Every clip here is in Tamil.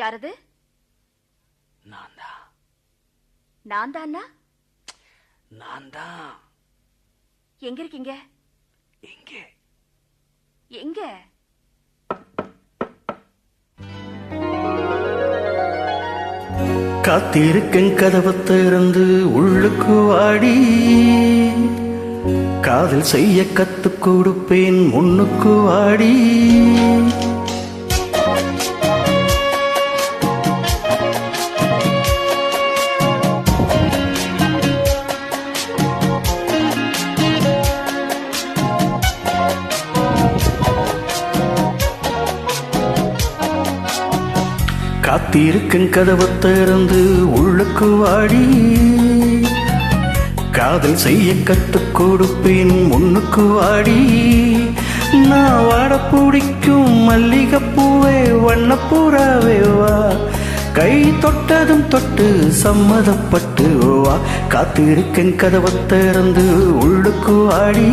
யாரது? நான் தான் நான் தானா நான் தான் எங்க இருக்கீங்க? இங்கே. எங்க? காத்திருக்கேன் கதவை திறந்து உள்ளுக்கு வாடி. காதல் செய்ய கத்துக் கொடுப்பேன் முன்னுக்கு வாடி. காத்திருக்கும் கதவை திறந்து உள்ளுக்கு வாடி. காதல் செய்ய கத்துக் கொடுப்பேன் முன்னுக்கு வாடி. நான் வாட பிடிக்கும் மல்லிகைப்பூவே வண்ணப்பூராவே வா. கை தொட்டதும் தொட்டு சம்மதப்பட்டு வா. காத்திருக்கேன் கதவை திறந்து உள்ளுக்கு வாடி.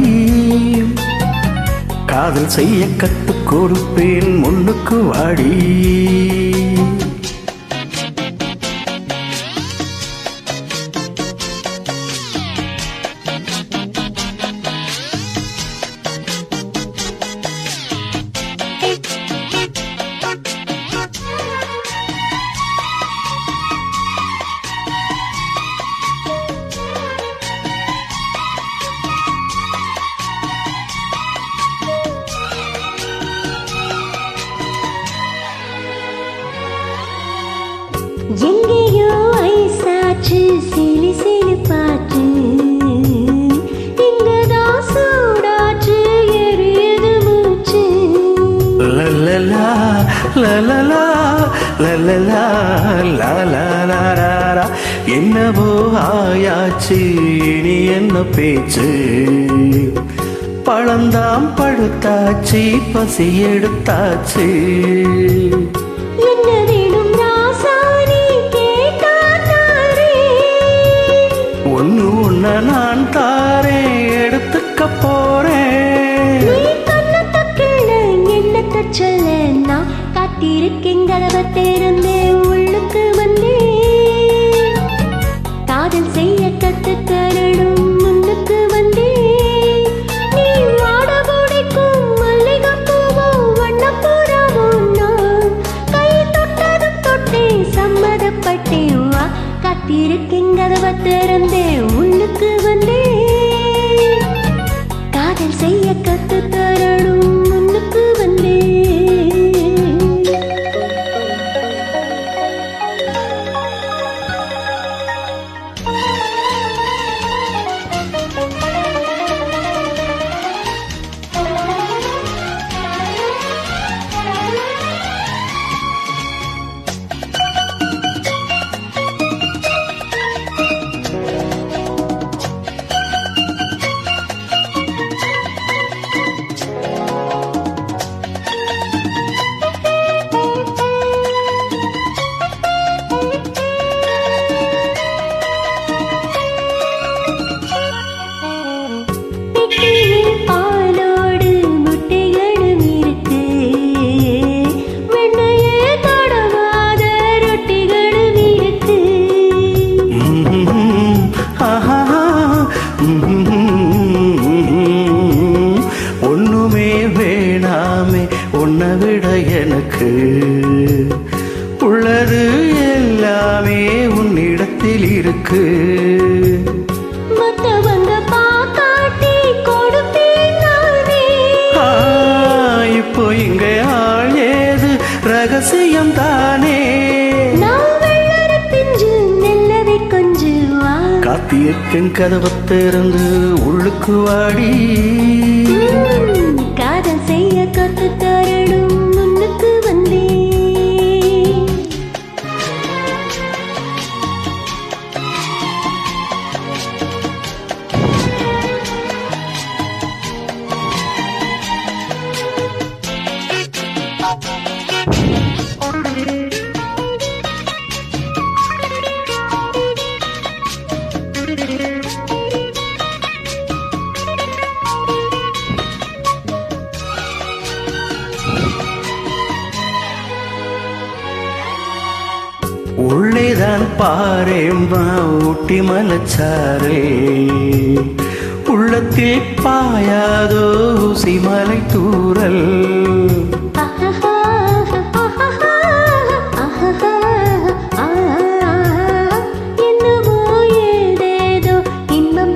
காதல் செய்ய கத்துக் கொடுப்பேன் முன்னுக்கு வாடி. என்னவோ ஆயாச்சு இனி என்ன பேச்சு? பழந்தாம் படுத்தாச்சு பசி எடுத்தாச்சு. நான் காத்திருக்கேன் திறந்தே எனக்கு உள்ளது எல்லாமே உன்னிடத்தில் இருக்கு. இப்போ இங்க ஆள் ஏது? ரகசியம் தானே. காத்திருக்கேன் கதவை திறந்து உள்ளுக்கு வாடி. வாரேம்பா ஊட்டி மலச்சாரே. உள்ளத்தில் பாயாதோ சிமலை தூரல். என்னமோ ஏதேதோ இன்பம்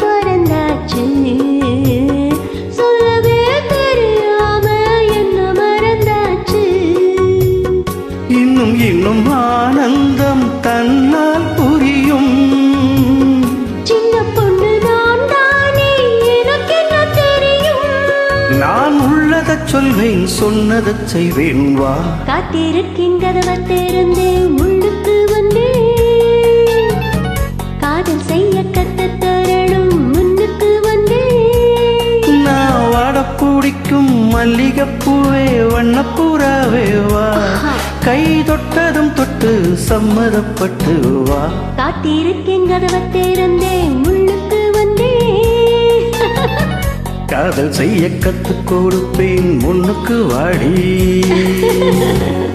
சொல்வேன் சொன்னதைச் செய்வேன் வா காத்திருக்கின் கதவை திறந்தேன் உள்ளுக்கு வந்தேன் காதல் செய்ய கத்த தரணும் முன்னுக்கு வந்தேன் நான் வாட பிடிக்கும் மல்லிகைப்பூவே வண்ணப்பூராவே வா கை தொட்டதும் தொட்டு சம்மதப்பட்டு வா காத்திருக்கின் கதவை திறந்தேன் காதல் செய்ய கத்துக் கொடுப்பேன் முன்னுக்கு வாடி.